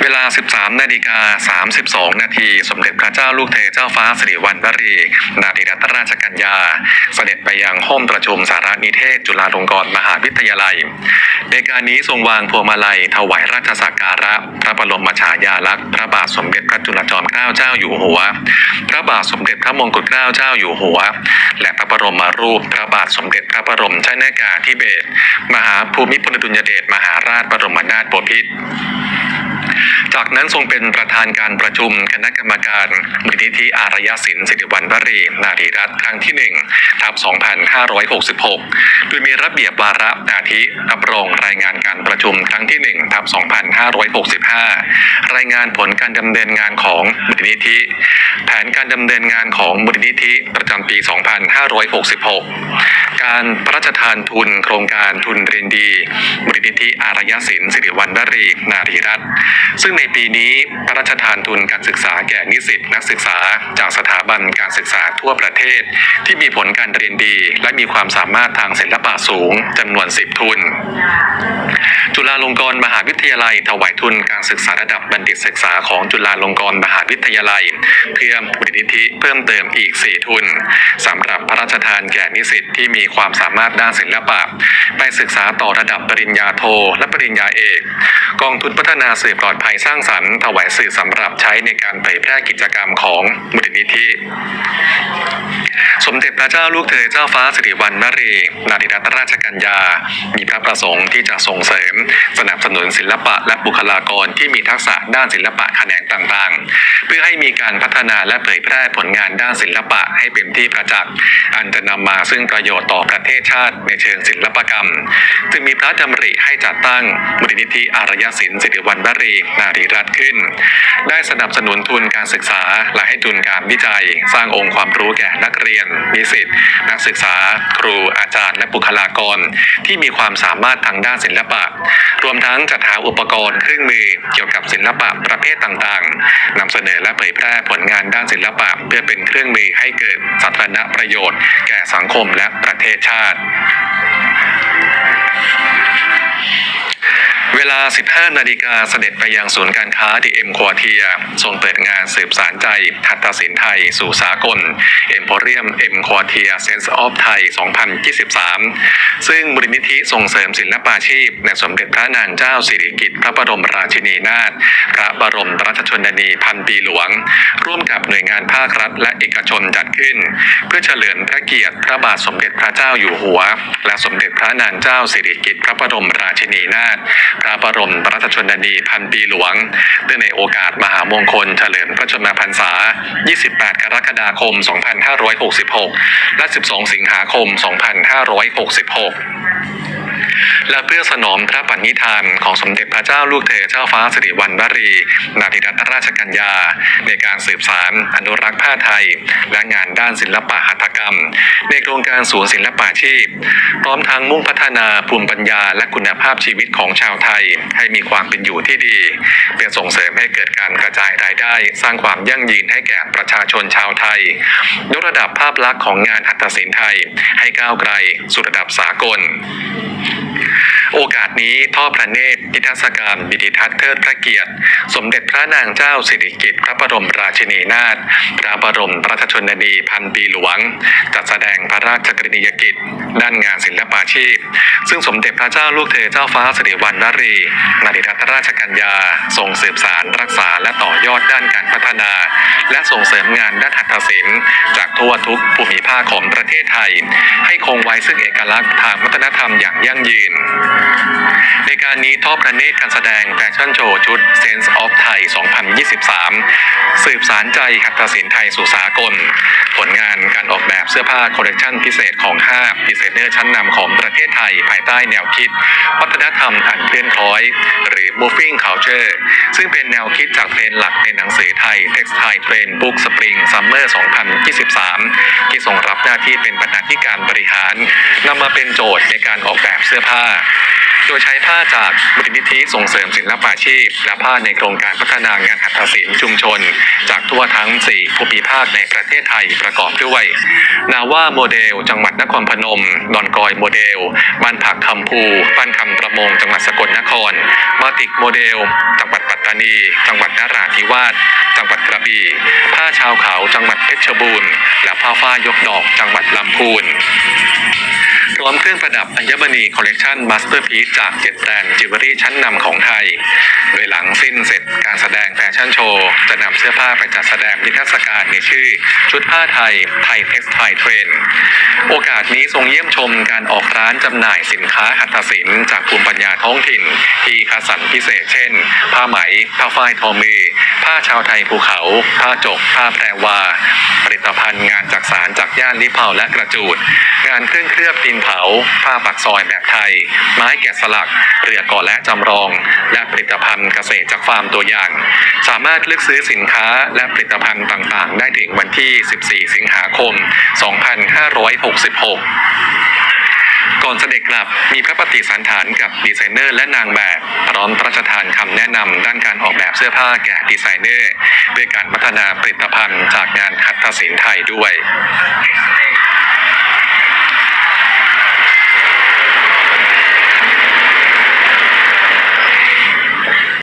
เวลา 13 นาฬิกา 32 นาที สมเด็จพระเจ้าลูกเธอเจ้าฟ้าสิริวัณวรี นาถรัตนราชกัญญา เสด็จไปยังห้องประชุมสารนิเทศ จุฬาลงกรณ์มหาวิทยาลัย ในการนี้ทรงวางพวงมาลัย ถวายราชสักการะ พระบรมฉายาลักษณ์ พระบาทสมเด็จพระจุลจอมเกล้าเจ้าอยู่หัว พระบาทสมเด็จพระมงกุฎเกล้าเจ้าอยู่หัว และพระบรมรูป พระบาทสมเด็จพระบรมชนากาธิเบศรมหาภูมิพลอดุลยเดชมหาราชบรมนาถบพิตร จากนั้นทรงเป็นประธานการประชุมคณะกรรมการมูลนิธิอารยศิลป์สิริวัณวรีนารีรัตน์ครั้งที่ 1 ทับ 2566 โดยมีระเบียบวาระอาทิรับรองรายงานการประชุมครั้งที่ 1 ทับ 2565 รายงานผลการดำเนินงานของมูลนิธิ แผนการดำเนินงานของมูลนิธิประจำปี 2566 การพระราชทานทุนโครงการทุนเรียนดีมูลนิธิอารยศิลป์สิริวัณวรีนารีรัตน์ซึ่งในปีนี้พระราชทานทุนการศึกษาแก่นิสิตนักศึกษา จากสถาบันการศึกษาทั่วประเทศ ที่มีผลการเรียนดี และมีความสามารถทางศิลปะสูงจำนวน 10 ทุน จุฬาลงกรณ์มหาวิทยาลัย ถวายทุนการศึกษาระดับบัณฑิตศึกษาของจุฬาลงกรณ์มหาวิทยาลัย เพื่อมูลนิธิเพิ่มเติมอีก 4 ทุนสำหรับ พระราชทานแก่นิสิตที่มีความสามารถด้านศิลปะ ไปศึกษาต่อระดับปริญญาโท และปริญญาเอก กองทุนพัฒนาสื่อปลอดภัยสร้างสรรค์ถวายสื่อสำหรับใช้ในการเผยแพร่กิจกรรมของมูลนิธิ สมเด็จพระเจ้าลูกเธอเจ้าฟ้าสิริวัณวรีนาถิรัตนราชกัญญา มีพระประสงค์ที่จะส่งเสริม สนับสนุนศิลปะและบุคลากรที่มีทักษะด้านศิลปะแขนงต่างๆ เพื่อให้มีการพัฒนาและเผยแพร่ผลงานด้านศิลปะให้เป็นที่ประจักษ์ อันจะนำมาซึ่งประโยชน์ต่อประเทศชาติในเชิงศิลปกรรม จึงมีพระดำริให้จัดตั้งมูลนิธิอารยศิลป์สิริวัณวรีนารีรัตน์ขึ้น ได้สนับสนุนทุนการศึกษาและให้ทุนการวิจัย สร้างองค์ความรู้แก่นักเรียนนิสิตนักศึกษา ครูอาจารย์ และบุคลากร ที่มีความสามารถทางด้านศิลปะ รวมทั้งจัดหาอุปกรณ์เครื่องมือเกี่ยวกับศิลปะประเภทต่างๆนำเสนอและเผยแพร่ผลงานด้านศิลปะ เพื่อเป็นเครื่องมือให้เกิดสาธารณประโยชน์ แก่สังคมและประเทศชาติ เวลา 15 นาฬิกาเสด็จไปยังศูนย์การค้าดีเอ็มควอเทียทรงเปิดงานสืบสารใจหัตถศิลป์ไทย สู่สากลเอ็มโพเรียมเอ็มควอเทียเซนส์ออฟไทย 2023 ซึ่งมูลนิธิส่งเสริมศิลปาชีพในสมเด็จพระนางเจ้าสิริกิติ์พระบรมราชินีนาถพระบรมราชชนนีพันปีหลวง ร่วมกับหน่วยงานภาครัฐ และเอกชนจัดขึ้น เพื่อเฉลิมพระเกียรติพระบาทสมเด็จพระเจ้าอยู่หัว และสมเด็จพระนางเจ้าสิริกิติ์พระบรมราชินีนาถพระบรมราชชนนีพันปีหลวงเนื่องในโอกาสมหามงคลเฉลิมพระชนมพรรษา 28 กรกฎาคม 2566 และ 12 สิงหาคม 2566 และเพื่อสนองพระปณิธานของสมเด็จพระเจ้าลูกเธอเจ้าฟ้าสิริวัณวรี นาถิรัตนราชกัญญา ในการสืบสารอนุรักษ์ผ้าไทย และงานด้านศิลปะหัตถกรรม ในโครงการศูนย์ศิลปาชีพ พร้อมทั้งมุ่งพัฒนาภูมิปัญญาและคุณภาพชีวิตของชาวไทย ให้มีความเป็นอยู่ที่ดี เพื่อส่งเสริมให้เกิดการกระจายรายได้ สร้างความยั่งยืนให้แก่ประชาชนชาวไทยยกระดับภาพลักษณ์ของงานหัตถศิลป์ไทย ให้ก้าวไกลสู่ระดับสากล โอกาสนี้ทอดพระเนตรนิทรรศการวิดิทัศน์เทิดพระเกียรติ สมเด็จพระนางเจ้าสิริกิติ์พระบรมราชินีนาถพระบรมราชชนนีพันปีหลวง จัดแสดงพระราชกรณียกิจ ด้านงานศิลปาชีพ ซึ่งสมเด็จพระเจ้าลูกเธอเจ้าฟ้าสิริวัณวรีนาริรัตนราชกัญญาทรงสืบสารรักษาและต่อยอดด้านการพัฒนา และส่งเสริมงานด้านหัตถศิลป์จากทั่วทุกภูมิภาคของประเทศไทย ให้คงไว้ซึ่งเอกลักษณ์ทางวัฒนธรรมอย่างยั่งยืน ในการนี้ทอดพระเนตรการแสดงแฟชั่นโชว์ชุด Sense of Thai 2023 สืบสารใจหัตถศิลป์ไทยสู่สากล ผลงานการออกแบบเสื้อผ้าคอลเลกชันพิเศษของ5ดีไซเนอร์ชั้นนำของประเทศไทย ภายใต้แนวคิด วัฒนธรรมอันเคลื่อนคล้อย หรือ moving culture ซึ่งเป็นแนวคิดจากเทรนหลักในหนังสือไทย Textile Trend Book Spring Summer 2023 ที่ทรงรับหน้าที่เป็นบรรณาธิการบริหารนำมาเป็นโจทย์ในการออกแบบเสื้อผ้า โดยใช้ผ้าจากมูลนิธิส่งเสริมศิลปาชีพ และผ้าในโครงการพัฒนางานหัตถศิลป์ชุมชน จากทั่วทั้ง 4 ภูมิภาคในประเทศไทยประกอบด้วย นาว่าโมเดล จังหวัดนครพนม ดอนกอยโมเดล บ้านผักคำภูบ้านคำประมง จังหวัดสกลนครบาติกโมเดล จังหวัดปัตตานี จังหวัดนราธิวาส จังหวัดกระบี่ ผ้าชาวเขา จังหวัดเพชรบูรณ์ และผ้าฝ้ายกดอก จังหวัดลำพูน รวมเครื่องประดับอัญมณีคอลเลกชันมาสเตอร์พี e จาก7แบรนด์จิวเวลรี่ชั้นนำของไทย โดยหลังสิ้นเสร็จการแสดงแฟชั่นโชว์ จะนำเสื้อผ้าไปจัดแสดงนิทรรศการในชื่อ ชุดผ้าไทยไทยเท็กซ์ไทยเทรนโอกาสนี้ทรงเยี่ยมชมการออกร้านจำหน่ายสินค้าหัตถศิลป์จากภูมิปัญญาท้องถิ่น ที่คัดสรรพิเศษเช่น ผ้าไหม ผ้าฝ้ายทอมือ ผ้าชาวไทยภูเขา ผ้าจก ผ้าแพรวา ผลิตภัณฑ์งานจักสารจากย่านลิเผาและกระจูด งานเครื่องเคลือบดินเผา ผ้าปักซอยแบบไทย ไม้แกะสลัก เรือก่อและจำลอง และผลิตภัณฑ์เกษตรจากฟาร์มตัวอย่าง สามารถเลือกซื้อสินค้าและผลิตภัณฑ์ต่างๆ ได้ถึงวันที่ 14 สิงหาคม 2566 ก่อนเสด็จกลับมีพระปฏิสันฐานกับดีไซเนอร์และนางแบบพร้อมพระราชทานคำแนะนำด้านการออกแบบเสื้อผ้าแก่ดีไซเนอร์ ด้วยการพัฒนาผลิตภัณฑ์จากงานหัตถศิลป์ไทยด้วย